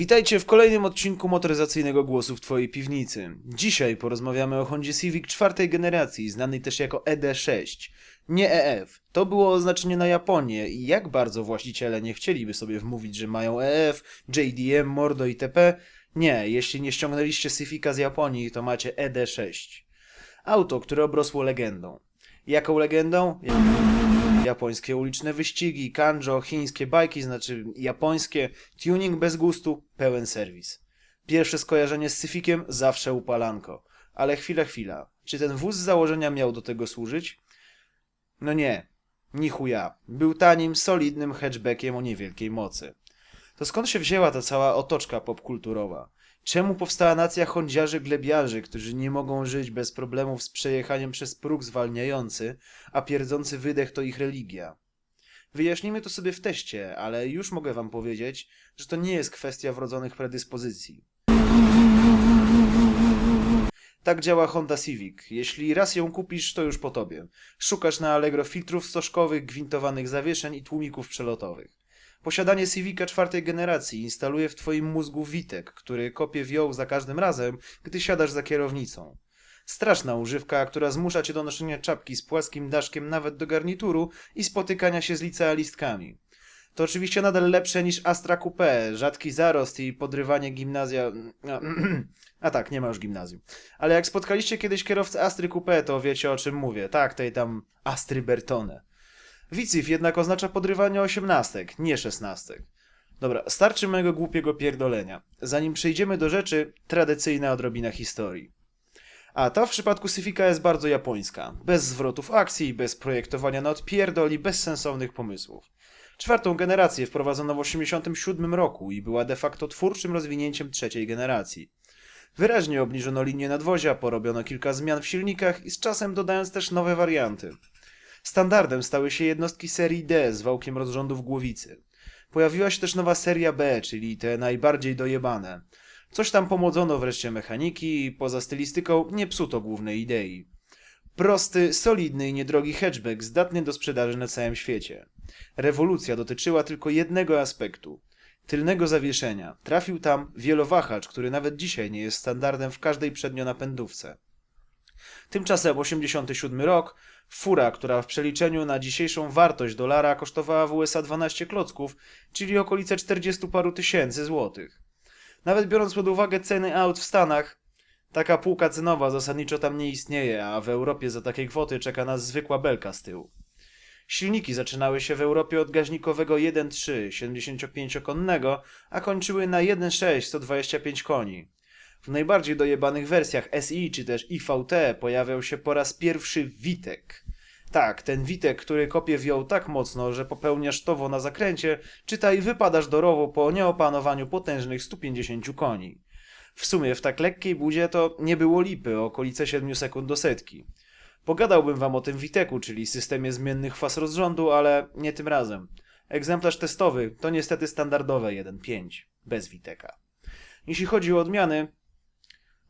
Witajcie w kolejnym odcinku motoryzacyjnego głosu w Twojej piwnicy. Dzisiaj porozmawiamy o Hondzie Civic czwartej generacji, znanej też jako ED6. Nie EF. To było oznaczenie na Japonię i jak bardzo właściciele nie chcieliby sobie wmówić, że mają EF, JDM, Mordo itp. Nie, jeśli nie ściągnęliście Civica z Japonii, to macie ED6. Auto, które obrosło legendą. Jaką legendą? Japońskie uliczne wyścigi, kanjo, chińskie bajki, znaczy japońskie, tuning bez gustu, pełen serwis. Pierwsze skojarzenie z Cificiem zawsze upalanko. Ale chwila, chwila. Czy ten wóz z założenia miał do tego służyć? No nie. Ni chuja. Był tanim, solidnym hatchbackiem o niewielkiej mocy. To skąd się wzięła ta cała otoczka popkulturowa? Czemu powstała nacja hondziarzy glebiarzy, którzy nie mogą żyć bez problemów z przejechaniem przez próg zwalniający, a pierdzący wydech to ich religia? Wyjaśnimy to sobie w teście, ale już mogę wam powiedzieć, że to nie jest kwestia wrodzonych predyspozycji. Tak działa Honda Civic. Jeśli raz ją kupisz, to już po tobie. Szukasz na Allegro filtrów stożkowych, gwintowanych zawieszeń i tłumików przelotowych. Posiadanie Civica czwartej generacji instaluje w twoim mózgu witek, który kopie wioł za każdym razem, gdy siadasz za kierownicą. Straszna używka, która zmusza cię do noszenia czapki z płaskim daszkiem nawet do garnituru i spotykania się z licealistkami. To oczywiście nadal lepsze niż Astra Coupé, rzadki zarost i podrywanie gimnazja... No, A tak, nie ma już gimnazjum. Ale jak spotkaliście kiedyś kierowcę Astry Coupé, to wiecie o czym mówię. Tak, tej tam Astry Bertone. Wicif jednak oznacza podrywanie osiemnastek, nie szesnastek. Dobra, starczy mojego głupiego pierdolenia. Zanim przejdziemy do rzeczy, tradycyjna odrobina historii. A ta w przypadku Syfika jest bardzo japońska. Bez zwrotów akcji, bez projektowania na odpierdol i bez sensownych pomysłów. Czwartą generację wprowadzono w 1987 roku i była de facto twórczym rozwinięciem trzeciej generacji. Wyraźnie obniżono linię nadwozia, porobiono kilka zmian w silnikach i z czasem dodając też nowe warianty. Standardem stały się jednostki serii D z wałkiem rozrządów głowicy. Pojawiła się też nowa seria B, czyli te najbardziej dojebane. Coś tam pomodzono wreszcie mechaniki i poza stylistyką nie psuto głównej idei. Prosty, solidny i niedrogi hatchback zdatny do sprzedaży na całym świecie. Rewolucja dotyczyła tylko jednego aspektu. Tylnego zawieszenia. Trafił tam wielowahacz, który nawet dzisiaj nie jest standardem w każdej przednionapędówce. Tymczasem 87 rok, fura, która w przeliczeniu na dzisiejszą wartość dolara kosztowała w USA 12 klocków, czyli okolice 40 paru tysięcy złotych. Nawet biorąc pod uwagę ceny aut w Stanach, taka półka cenowa zasadniczo tam nie istnieje, a w Europie za takie kwoty czeka nas zwykła belka z tyłu. Silniki zaczynały się w Europie od gaźnikowego 1.3 75-konnego, a kończyły na 1.6 125 koni. W najbardziej dojebanych wersjach SI czy też IVT pojawiał się po raz pierwszy Witek. Tak, ten Witek, który kopie wioł tak mocno, że popełniasz towo na zakręcie, czytaj wypadasz do rowu po nieopanowaniu potężnych 150 koni. W sumie w tak lekkiej budzie to nie było lipy, okolice 7 sekund do setki. Pogadałbym wam o tym Witeku, czyli systemie zmiennych faz rozrządu, ale nie tym razem. Egzemplarz testowy to niestety standardowe 1.5, bez Witeka. Jeśli chodzi o odmiany,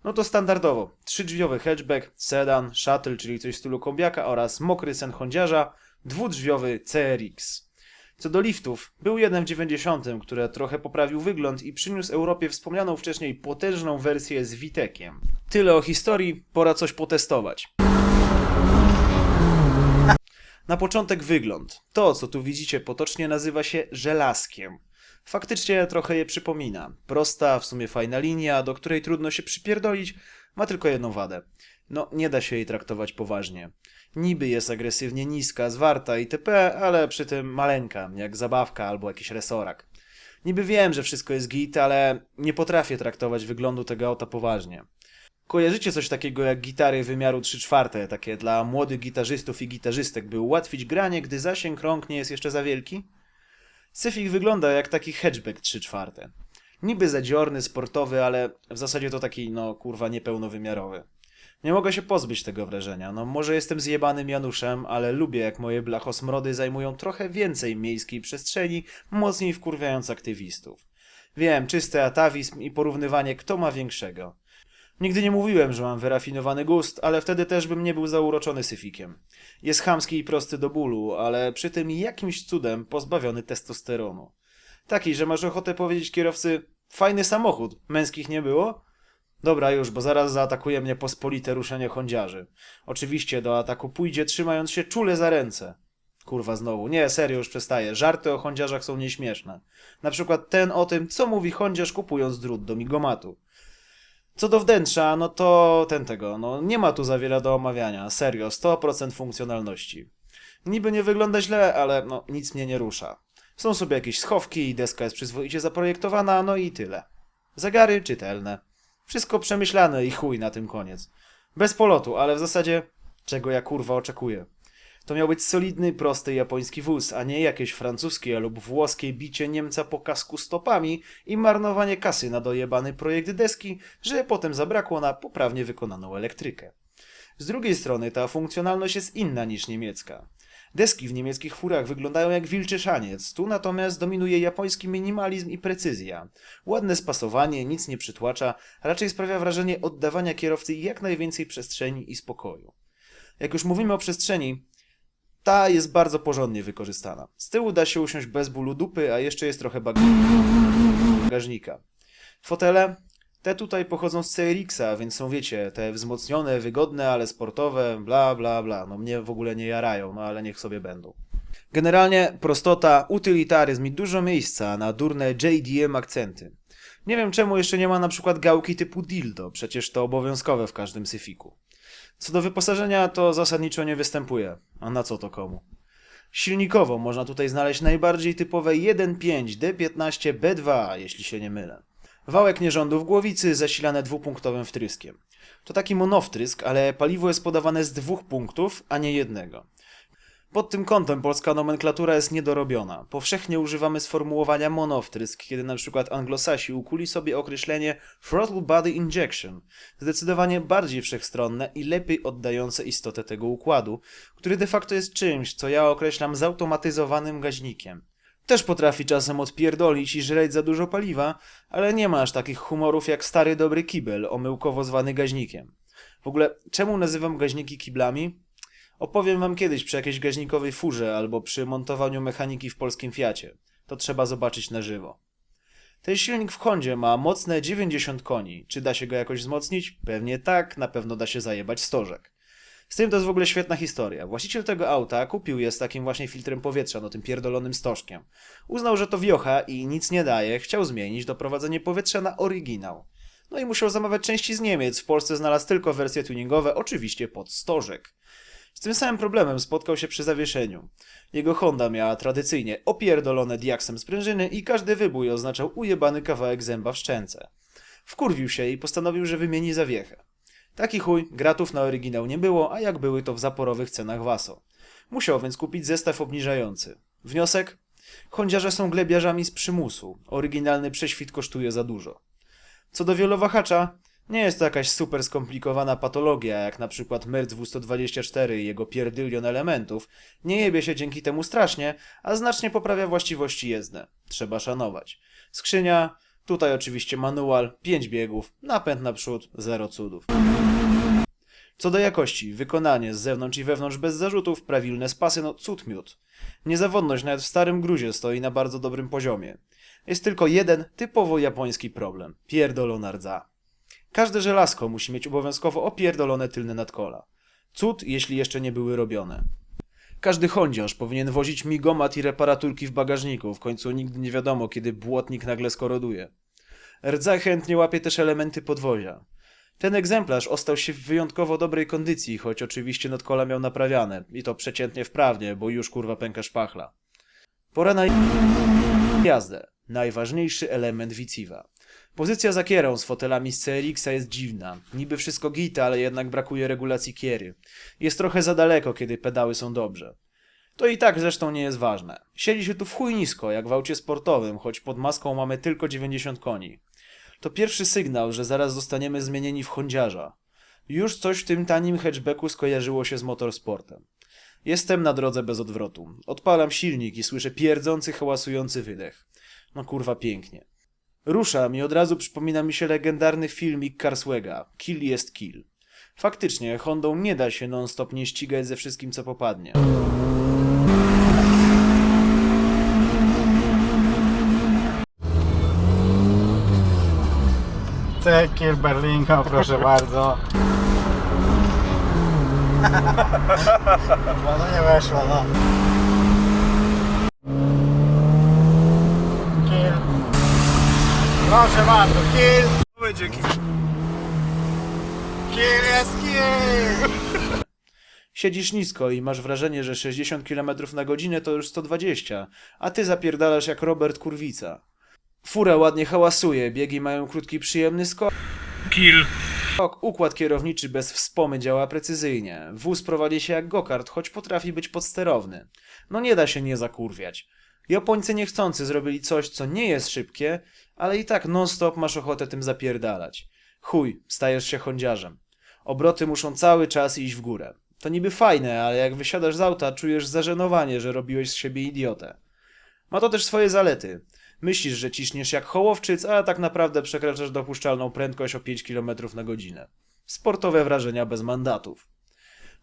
no to standardowo trzydrzwiowy hatchback, sedan, shuttle, czyli coś w stylu kombiaka oraz mokry sen hondziarza, dwudrzwiowy CRX. Co do liftów, był jeden w 90, który trochę poprawił wygląd i przyniósł Europie wspomnianą wcześniej potężną wersję z Witekiem. Tyle o historii, pora coś potestować. Na początek wygląd. To, co tu widzicie potocznie nazywa się żelazkiem. Faktycznie trochę je przypomina. Prosta, w sumie fajna linia, do której trudno się przypierdolić, ma tylko jedną wadę. No, nie da się jej traktować poważnie. Niby jest agresywnie niska, zwarta itp., ale przy tym maleńka, jak zabawka albo jakiś resorak. Niby wiem, że wszystko jest git, ale nie potrafię traktować wyglądu tego auta poważnie. Kojarzycie coś takiego jak gitary wymiaru 3 czwarte, takie dla młodych gitarzystów i gitarzystek, by ułatwić granie, gdy zasięg rąk nie jest jeszcze za wielki? Syfik wygląda jak taki hatchback 3 czwarte. Niby zadziorny, sportowy, ale w zasadzie to taki, no kurwa, niepełnowymiarowy. Nie mogę się pozbyć tego wrażenia. No może jestem zjebanym Januszem, ale lubię jak moje blachosmrody zajmują trochę więcej miejskiej przestrzeni, mocniej wkurwiając aktywistów. Wiem, czysty atawizm i porównywanie kto ma większego. Nigdy nie mówiłem, że mam wyrafinowany gust, ale wtedy też bym nie był zauroczony syfikiem. Jest chamski i prosty do bólu, ale przy tym jakimś cudem pozbawiony testosteronu. Taki, że masz ochotę powiedzieć kierowcy, Fajny samochód. Męskich nie było? Dobra już, bo zaraz zaatakuje mnie pospolite ruszenie hondziarzy. Oczywiście do ataku pójdzie trzymając się czule za ręce. Kurwa znowu. Nie, serio już przestaję. Żarty o hondziarzach są nieśmieszne. Na przykład ten o tym, co mówi hondziarz kupując drut do migomatu. Co do wnętrza, no to ten tego, no nie ma tu za wiele do omawiania. Serio, 100% funkcjonalności. Niby nie wygląda źle, ale no nic mnie nie rusza. Są sobie jakieś schowki, deska jest przyzwoicie zaprojektowana, no i tyle. Zegary czytelne. Wszystko przemyślane i chuj na tym koniec. Bez polotu, ale w zasadzie czego ja kurwa oczekuję. To miał być solidny, prosty japoński wóz, a nie jakieś francuskie lub włoskie bicie Niemca po kasku stopami i marnowanie kasy na dojebany projekt deski, że potem zabrakło na poprawnie wykonaną elektrykę. Z drugiej strony ta funkcjonalność jest inna niż niemiecka. Deski w niemieckich furach wyglądają jak wilczy szaniec, tu natomiast dominuje japoński minimalizm i precyzja. Ładne spasowanie, nic nie przytłacza, raczej sprawia wrażenie oddawania kierowcy jak najwięcej przestrzeni i spokoju. Jak już mówimy o przestrzeni, ta jest bardzo porządnie wykorzystana. Z tyłu da się usiąść bez bólu dupy, a jeszcze jest trochę bagażnika. Fotele? Te tutaj pochodzą z CRX-a, więc są, wiecie, te wzmocnione, wygodne, ale sportowe, bla, bla, bla. No mnie w ogóle nie jarają, no ale niech sobie będą. Generalnie prostota, utylitaryzm i dużo miejsca na durne JDM akcenty. Nie wiem czemu jeszcze nie ma na przykład gałki typu dildo, przecież to obowiązkowe w każdym syfiku. Co do wyposażenia to zasadniczo nie występuje, a na co to komu? Silnikowo można tutaj znaleźć najbardziej typowe 1.5 D15 B2, jeśli się nie mylę. Wałek nierządu w głowicy zasilane dwupunktowym wtryskiem. To taki monowtrysk, ale paliwo jest podawane z dwóch punktów, a nie jednego. Pod tym kątem polska nomenklatura jest niedorobiona. Powszechnie używamy sformułowania monowtrysk, kiedy na przykład anglosasi ukuli sobie określenie throttle body injection, zdecydowanie bardziej wszechstronne i lepiej oddające istotę tego układu, który de facto jest czymś, co ja określam zautomatyzowanym gaźnikiem. Też potrafi czasem odpierdolić i żreć za dużo paliwa, ale nie ma aż takich humorów jak stary dobry kibel, omyłkowo zwany gaźnikiem. W ogóle, czemu nazywam gaźniki kiblami? Opowiem wam kiedyś przy jakiejś gaźnikowej furze albo przy montowaniu mechaniki w polskim Fiacie. To trzeba zobaczyć na żywo. Ten silnik w Hondzie ma mocne 90 koni. Czy da się go jakoś wzmocnić? Pewnie tak, na pewno da się zajebać stożek. Z tym to jest w ogóle świetna historia. Właściciel tego auta kupił je z takim właśnie filtrem powietrza, no tym pierdolonym stożkiem. Uznał, że to wiocha i nic nie daje, chciał zmienić doprowadzenie powietrza na oryginał. No i musiał zamawiać części z Niemiec, w Polsce znalazł tylko wersje tuningowe, oczywiście pod stożek. Z tym samym problemem spotkał się przy zawieszeniu. Jego Honda miała tradycyjnie opierdolone diaksem sprężyny i każdy wybój oznaczał ujebany kawałek zęba w szczęce. Wkurwił się i postanowił, że wymieni zawiechę. Taki chuj, gratów na oryginał nie było, a jak były to w zaporowych cenach Waso. Musiał więc kupić zestaw obniżający. Wniosek? Hondziarze są glebiarzami z przymusu. Oryginalny prześwit kosztuje za dużo. Co do wielowahacza, nie jest to jakaś super skomplikowana patologia, jak na przykład MERC 224 i jego pierdylion elementów. Nie jebie się dzięki temu strasznie, a znacznie poprawia właściwości jezdne. Trzeba szanować. Skrzynia, tutaj oczywiście manual, 5 biegów, napęd naprzód, zero cudów. Co do jakości, wykonanie z zewnątrz i wewnątrz bez zarzutów, prawilne spasy, no cud miód. Niezawodność nawet w starym gruzie stoi na bardzo dobrym poziomie. Jest tylko jeden typowo japoński problem. Pierdolona rdza. Każde żelazko musi mieć obowiązkowo opierdolone tylne nadkola. Cud, jeśli jeszcze nie były robione. Każdy hondziarz powinien wozić migomat i reparaturki w bagażniku, w końcu nigdy nie wiadomo, kiedy błotnik nagle skoroduje. Rdza chętnie łapie też elementy podwozia. Ten egzemplarz ostał się w wyjątkowo dobrej kondycji, choć oczywiście nadkola miał naprawiane. I to przeciętnie wprawnie, bo już kurwa pęka szpachla. Pora na jazdę. Najważniejszy element Wiciwa. Pozycja za kierą z fotelami z CLX-a jest dziwna. Niby wszystko gita, ale jednak brakuje regulacji kiery. Jest trochę za daleko, kiedy pedały są dobrze. To i tak zresztą nie jest ważne. Siedzi się tu w chuj nisko, jak w aucie sportowym, choć pod maską mamy tylko 90 koni. To pierwszy sygnał, że zaraz zostaniemy zmienieni w hondziarza. Już coś w tym tanim hatchbacku skojarzyło się z motorsportem. Jestem na drodze bez odwrotu. Odpalam silnik i słyszę pierdzący, hałasujący wydech. No kurwa pięknie. Ruszam i od razu przypomina mi się legendarny filmik Carswega Kill jest kill. Faktycznie, Hondą nie da się non-stop nie ścigać ze wszystkim co popadnie. Kielce, Kiel Berlingo, proszę bardzo. No, no nie weszło, no. Proszę bardzo, Kiel. Dzięki. Kiel jest Kiel. Siedzisz nisko i masz wrażenie, że 60 km na godzinę to już 120, a ty zapierdalasz jak Robert Kurwica. Fura ładnie hałasuje, biegi mają krótki przyjemny skok. Kill. Układ kierowniczy bez wspomy działa precyzyjnie. Wóz prowadzi się jak gokart, choć potrafi być podsterowny. No nie da się nie zakurwiać. Japońcy niechcący zrobili coś, co nie jest szybkie, ale i tak non-stop masz ochotę tym zapierdalać. Chuj, stajesz się hondziarzem. Obroty muszą cały czas iść w górę. To niby fajne, ale jak wysiadasz z auta, czujesz zażenowanie, że robiłeś z siebie idiotę. Ma to też swoje zalety. Myślisz, że ciśniesz jak hołowczyc, a tak naprawdę przekraczasz dopuszczalną prędkość o 5 km na godzinę. Sportowe wrażenia bez mandatów.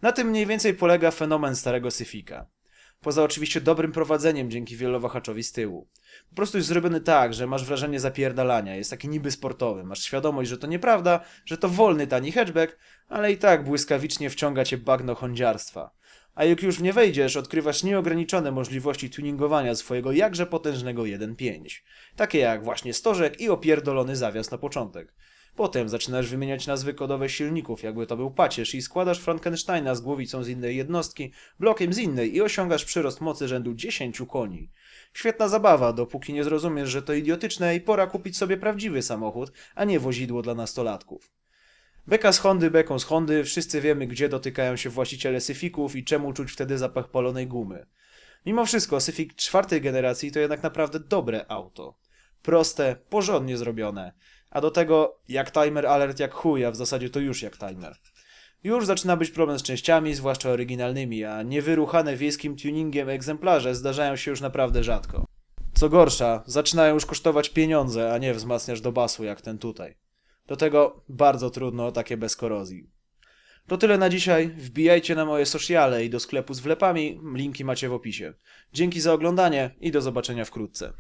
Na tym mniej więcej polega fenomen starego Syfika. Poza oczywiście dobrym prowadzeniem dzięki wielowahaczowi z tyłu. Po prostu jest zrobiony tak, że masz wrażenie zapierdalania, jest taki niby sportowy, masz świadomość, że to nieprawda, że to wolny, tani hatchback, ale i tak błyskawicznie wciąga cię bagno hondziarstwa. A jak już w nie wejdziesz, odkrywasz nieograniczone możliwości tuningowania swojego jakże potężnego 1.5. Takie jak właśnie stożek i opierdolony zawias na początek. Potem zaczynasz wymieniać nazwy kodowe silników, jakby to był pacierz i składasz Frankensteina z głowicą z innej jednostki, blokiem z innej i osiągasz przyrost mocy rzędu 10 koni. Świetna zabawa, dopóki nie zrozumiesz, że to idiotyczne i pora kupić sobie prawdziwy samochód, a nie wozidło dla nastolatków. Beka z Hondy, beką z Hondy, wszyscy wiemy, gdzie dotykają się właściciele Syfików i czemu czuć wtedy zapach palonej gumy. Mimo wszystko, Syfik czwartej generacji to jednak naprawdę dobre auto. Proste, porządnie zrobione. A do tego, jak timer alert jak chuj, a w zasadzie to już jak timer. Już zaczyna być problem z częściami, zwłaszcza oryginalnymi, a niewyruchane wiejskim tuningiem egzemplarze zdarzają się już naprawdę rzadko. Co gorsza, zaczynają już kosztować pieniądze, a nie wzmacniacz do basu jak ten tutaj. Do tego bardzo trudno o takie bez korozji. To tyle na dzisiaj. Wbijajcie na moje sociale i do sklepu z wlepami. Linki macie w opisie. Dzięki za oglądanie i do zobaczenia wkrótce.